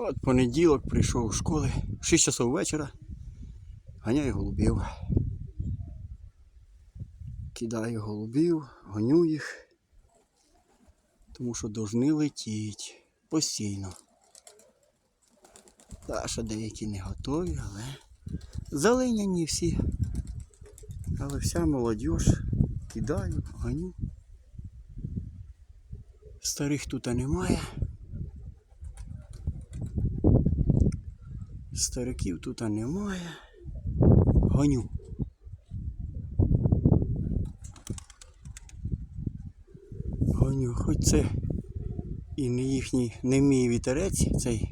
От понеділок прийшов з школи, 6 часов вечора. Ганяю голубів. Кидаю голубів, гоню їх. Тому що должны летіть постійно. Та що деякі не готові, але залиняні всі. Але вся молодь кидаю, гоню. Старих тут немає. Стариків тут немає. Гоню. Гоню, хоч це і не їхній, не мій вітерець, цей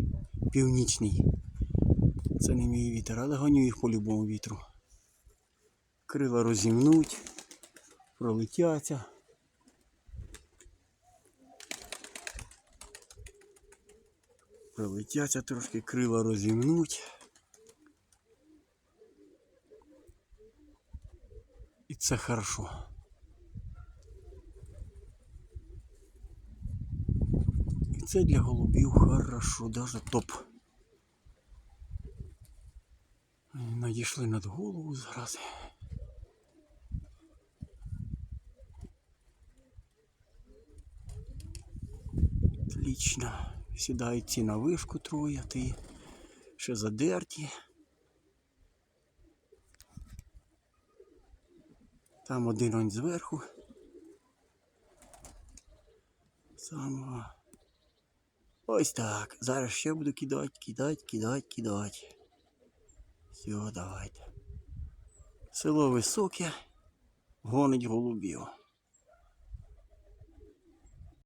північний. Це не мій вітер, але гоню їх по любому вітру. Крила розімнуть, пролетяться. Пролетяться трошки, крила розімнуть. І це хорошо. І це для голубів хорошо, даже топ. Надійшли над голову зараз. Отлично. Сідають ці на вишку троє, ти ще задерті. Там один он зверху. Самого. Ось так. Зараз ще буду кидати, кидати, кидати, кидати. Все, давайте. Село високе, гонить голубів.